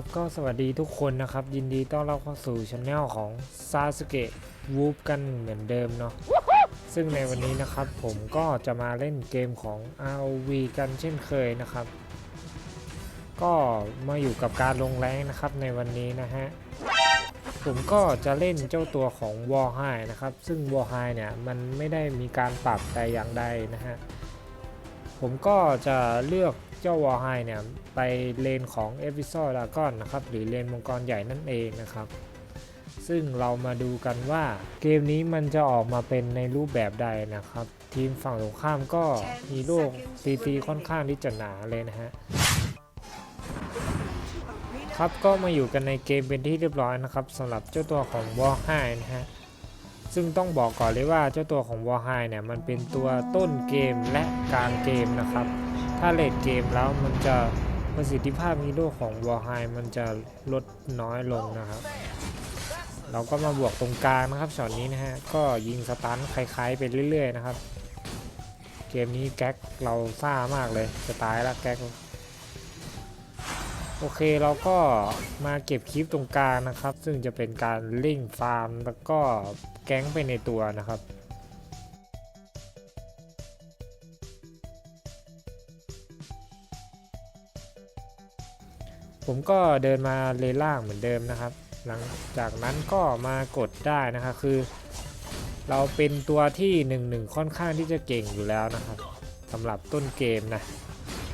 ครับก็สวัสดีทุกคนนะครับ ยินดีต้อนรับเข้าสู่ช anel ของซาสเกะวูฟกันเหมือนเดิมเนาะซึ่งในวันนี้นะครับผมก็จะมาเล่นเกมของ ROV กันเช่นเคยนะครับ ก็มาอยู่กับการลงแรงนะครับในวันนี้นะฮะผมก็จะเล่นเจ้าตัวของ w a r h i นะครับ ซึ่ง w a r h i เนี่ยมันไม่ได้มีการปรับแต่อย่างใดนะฮะผมก็จะเลือก เจ้าวอลไฮเนี่ยไปเลนของเอพิโซดากอนนะครับหรือเลนมังกรใหญ่นั่นเองนะครับ ซึ่งเรามาดูกันว่าเกมนี้มันจะออกมาเป็นในรูปแบบใดนะครับ ทีมฝั่งตรงข้ามก็มีลูกซีซีค่อนข้างที่จะหนาเลยนะฮะครับก็มาอยู่กันในเกมเป็นที่เรียบร้อยนะครับสำหรับเจ้าตัวของวอลไฮนะฮะซึ่งต้องบอกก่อนเลยว่าเจ้าตัวของวอลไฮเนี่ยมันเป็นตัวต้นเกมและกลางเกมนะครับ ถ้าเลดเกมแล้วมันจะประสิทธิภาพฮีโร่ของวอลไฮมันจะลดน้อยลงนะครับ เราก็มาบวกตรงกลางนะครับช็อตนี้นะฮะ ก็ยิงสตันคล้ายๆไปเรื่อย ๆ นะครับ เกมนี้แก๊กเราซ่ามากเลย จะตายแล้วแก๊ก โอเคเราก็มาเก็บคลิปตรงกลางนะครับ ซึ่งจะเป็นการลิงฟาร์มแล้วก็แก๊งไปในตัวนะครับ ผมก็เดินมาเลนล่างเหมือนเดิมนะครับ หลังจากนั้นก็มากดได้นะครับคือ เราเป็นตัวที่หนึ่งหนึ่งค่อนข้างที่จะเก่งอยู่แล้วนะครับสำหรับต้นเกมนะ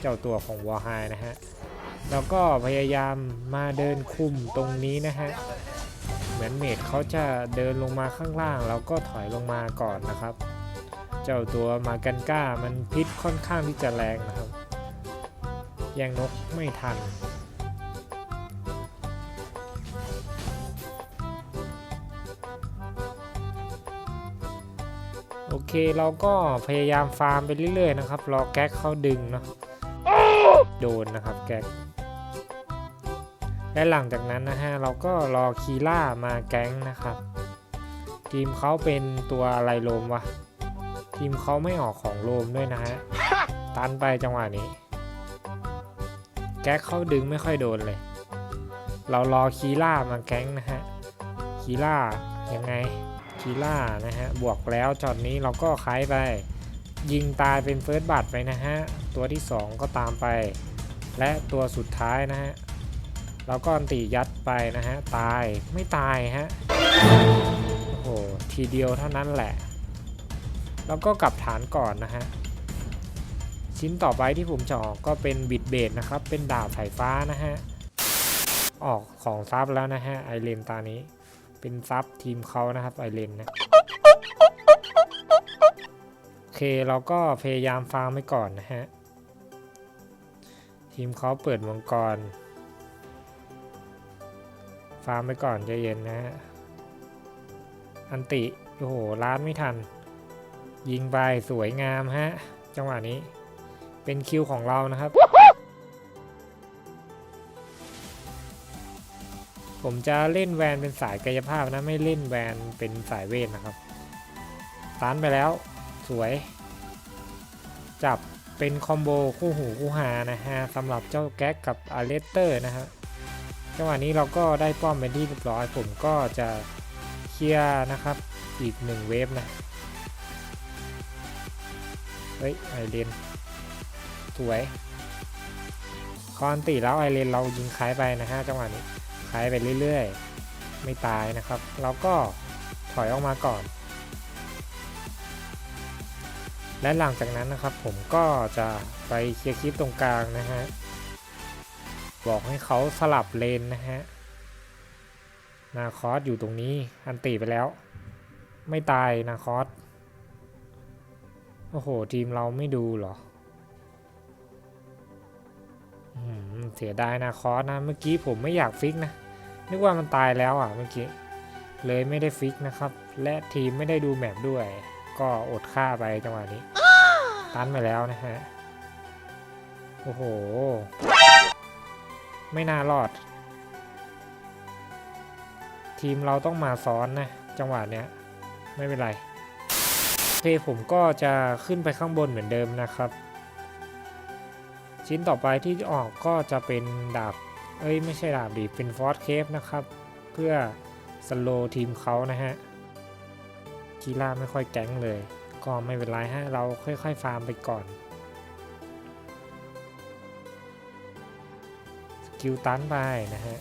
เจ้าตัวของวอร์ไฮนะฮะแล้วก็พยายามมาเดินคุมตรงนี้นะฮะเหมือนเมดเขาจะเดินลงมาข้างล่าง แล้วก็ถอยลงมาก่อนนะครับ เจ้าตัวมากันก้ามันพิษค่อนข้างที่จะแรงนะครับแย่งนกไม่ทัน เคเราก็พยายามฟาร์มไปเรื่อยๆนะครับ รอแก๊กเขาดึงเนาะโดนนะครับแก๊กและหลังจากนั้นนะฮะเราก็รอคีล่ามาแก๊งนะครับ ทีมเขาเป็นตัวอะไรโลมวะทีมเขาไม่ออกของโลมด้วยนะฮะตันไปจังหวะนี้ แก๊กเขาดึงไม่ค่อยโดนเลย เรารอคีล่ามาแก๊งนะฮะคีล่ายังไง คีล่านะฮะ บวกแล้วจอดนี้เราก็คล้ายไป ยิงตายเป็นเฟิร์สบัตไปนะฮะ ตัวที่ 2 ก็ตามไป และตัวสุดท้ายนะฮะเราก็อันตียัดไปนะฮะ ตายไม่ตายฮะ โอ้โห ทีเดียวเท่านั้นแหละ แล้วก็กลับฐานก่อนนะฮะ ชิ้นต่อไปที่ผมจะออกก็เป็นบิดเบดนะครับ เป็นดาบสายฟ้านะฮะ ออกของซับแล้วนะฮะ ไอเลนตานี้ เป็นซับทีมเขานะครับไอเลนนะโอเคเราก็พยายามฟาร์มไว้ก่อนนะฮะ ทีมเขาเปิดมังกร ฟาร์มไปก่อนใจเย็นนะฮะ อันติ โอ้โหล้านไม่ทัน ยิงไปสวยงามฮะ จังหวะนี้ เป็นคิวของเรานะครับ ผมจะเล่นแวนเป็นสายกายภาพนะ ไม่เล่นแวนเป็นสายเวทนะครับตันไปแล้ว สวย จับเป็นคอมโบคู่หูคู่หานะฮะสำหรับเจ้าแก๊กกับอาเลสเตอร์นะฮะจังหวะนี้เราก็ได้ป้อมเป็นที่เรียบร้อย ผมก็จะเคลียร์นะครับอีกหนึ่งเวฟนะ เฮ้ย ไอเลนสวย คอนตีแล้วไอเลนเรายิงคล้ายไปนะฮะจังหวะนี้ ค้ายไปเรื่อยๆ ไม่ตายนะครับ เราก็ถอยออกมาก่อน และหลังจากนั้นนะครับผมก็จะไปเคลียร์คลิปตรงกลางนะฮะ บอกให้เขาสลับเลนนะฮะ นาคอสอยู่ตรงนี้อันตีไปแล้ว ไม่ตายนาคอส โอ้โห ทีมเราไม่ดูเหรอเสียดายนาคอสนะ เมื่อกี้ผมไม่อยากฟิกนะ นึกว่ามันตายแล้วอะเมื่อกี้ เลยไม่ได้ฟิกนะครับ และทีมไม่ได้ดูแมปด้วย ก็อดค่าไปจังหวะนี้ ตันไปแล้วนะฮะ โอ้โห ไม่น่ารอด ทีมเราต้องมาซ้อนนะ จังหวะเนี้ย ไม่เป็นไรโอเคผมก็จะขึ้นไปข้างบนเหมือนเดิมนะครับ ชิ้นต่อไปที่ออกก็จะเป็นดาบ เอ้ยไม่ใช่ดาบดิเป็นฟอร์สเคฟนะครับ เพื่อสโลทีมเขานะฮะกีล่าไม่ค่อยแก๊งเลย ก็ไม่เป็นไรฮะ เราค่อยๆ ฟาร์มไปก่อนสกิลตันไปนะฮะ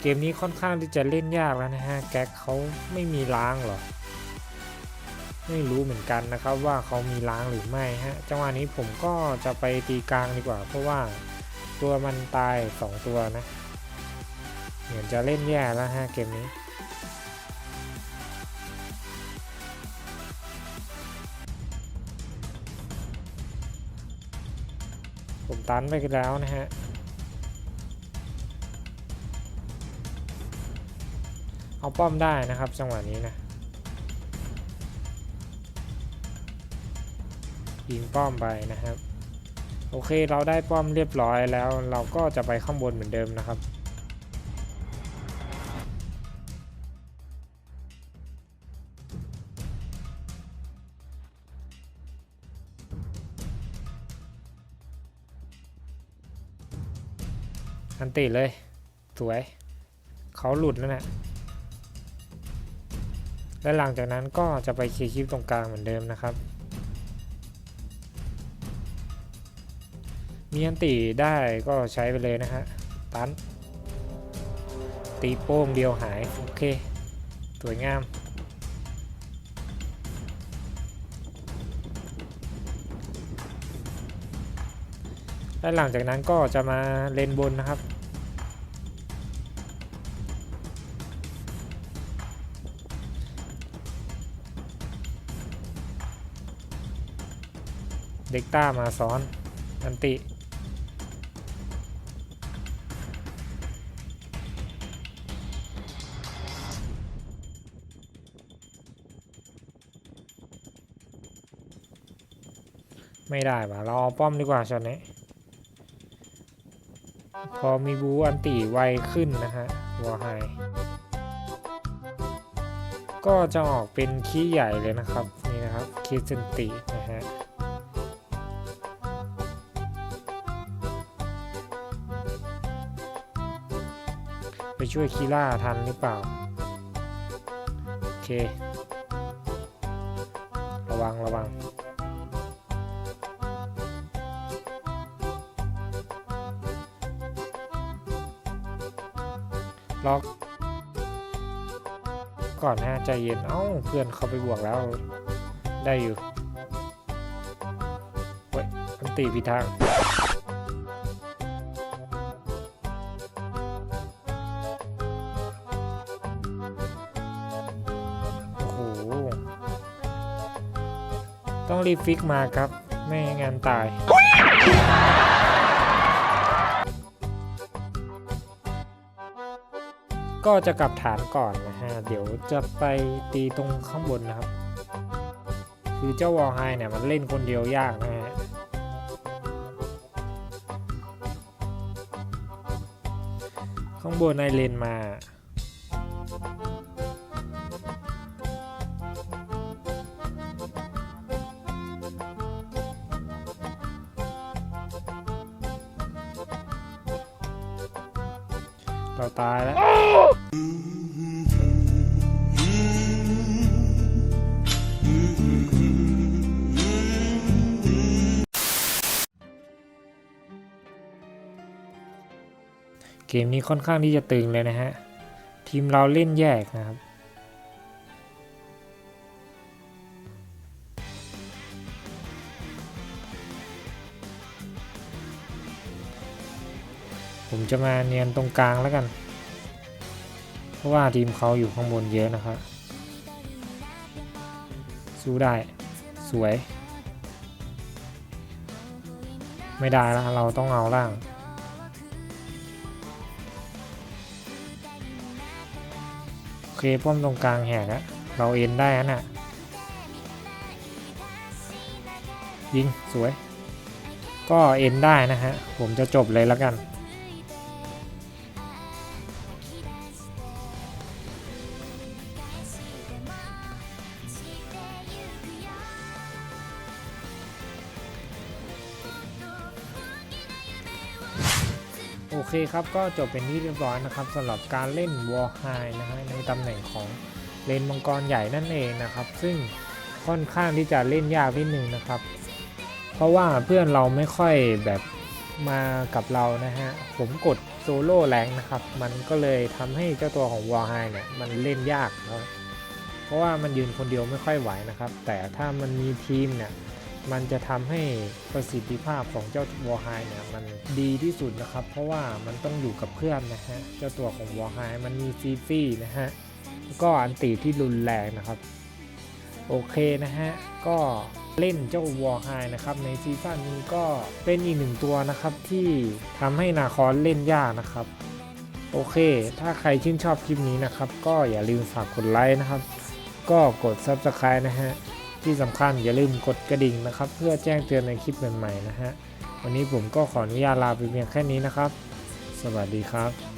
เกมนี้ค่อนข้างที่จะเล่นยากแล้วนะฮะ แก๊กเขาไม่มีล้างหรอ ไม่รู้เหมือนกันนะครับว่าเขามีล้างหรือไม่ฮะ จังหวะนี้ผมก็จะไปตีกลางดีกว่า เพราะว่าตัวมันตาย 2 ตัวนะ เหมือนจะเล่นแย่แล้วฮะเกมนี้ผมตันไปแล้วนะฮะ เอาป้อมได้นะครับจังหวะนี้นะยิงป้อมไปนะครับ โอเคเราได้ป้อมเรียบร้อยแล้วเราก็จะไปข้างบนเหมือนเดิมนะครับอันติเลย สวย เขาหลุดแล้วนะ และหลังจากนั้นก็จะไปเคลียร์คลิปตรงกลางเหมือนเดิมนะครับ มีอันตีได้ก็ใช้ไปเลยนะฮะ ตัน ตีโป้งเดียวหาย โอเค สวยงาม และหลังจากนั้นก็จะมาเลนบนนะครับ เด็กต้ามาซ้อนอันติ ไม่ได้ว่ะเราเอาป้อมดีกว่าช็อตนี้ พอมีบูอันติไวขึ้นนะฮะวอไฮก็จะออกเป็นขี้ใหญ่เลยนะครับ นี่นะครับคิสเซนตินะฮะ ช่วยคีล่าทันหรือเปล่า โอเค ระวังระวังล็อกก่อนนะใจเย็น เอ้า เพื่อนเขาไปบวกแล้ว ได้อยู่ เว้ยอันตีผิทาง ต้องรีบฟิกมาครับ ไม่งั้นตาย ก็จะกลับฐานก่อนนะฮะ เดี๋ยวจะไปตีตรงข้างบนนะครับ คือเจ้าวอลไฮเนี่ยมันเล่นคนเดียวยากนะฮะข้างบนในเลนมา เกมนี้ค่อนข้างที่จะตึงเลยนะฮะ ทีมเราเล่นแยกนะครับ ผมจะมาเนียนตรงกลางแล้วกัน เพราะว่าทีมเขาอยู่ข้างบนเยอะนะครับ สู้ได้ สวย ไม่ได้แล้วเราต้องเอาล่าง เคป้อมตรงกลางแหกอะเราเอ็นได้น่ะยิงสวย ก็เอ็นได้นะฮะ ผมจะจบเลยแล้วกัน เคครับก็จบเป็นที่เรียบร้อยนะครับสำหรับการเล่นวอ r ไฮนะฮะในตำแหน่งของเลนมังกรใหญ่นั่นเองนะครับ ซึ่งค่อนข้างที่จะเล่นยากนิดนึงนะครับ เพราะว่าเพื่อนเราไม่ค่อยแบบมากับเรานะฮะผมกดโซโล่แรงนะครับ มันก็เลยทำให้เจ้าตัวของวอ r ไฮเนี่ยมันเล่นยากเพราะว่ามันยืนคนเดียวไม่ค่อยไหวนะครับ แต่ถ้ามันมีทีมเนี่ย มันจะทำให้ประสิทธิภาพของเจ้าวอ r ไฮเนี่ยมันดีที่สุดนะครับ เพราะว่ามันต้องอยู่กับเพื่อนนะฮะ เจ้าตัวของวอ r ไฮมันมีฟีฟี่นะฮะ ก็อันตีที่รุนแรงนะครับ โอเคนะฮะ ก็เล่นเจ้าวอ r ไฮนะครับ ในซีซั่นนี้ก็เป็นอีกหนึ่งตัวนะครับที่ทำให้นาคอนเล่นยากนะครับ โอเค ถ้าใครชื่นชอบคลิปนี้นะครับ ก็อย่าลืมฝากกดไลค์นะครับ ก็กด Subscribe นะฮะ ที่สำคัญอย่าลืมกดกระดิ่งนะครับ เพื่อแจ้งเตือนในคลิปใหม่ๆนะฮะวันนี้ผมก็ขออนุญาตลาไปเพียงแค่นี้นะครับ สวัสดีครับ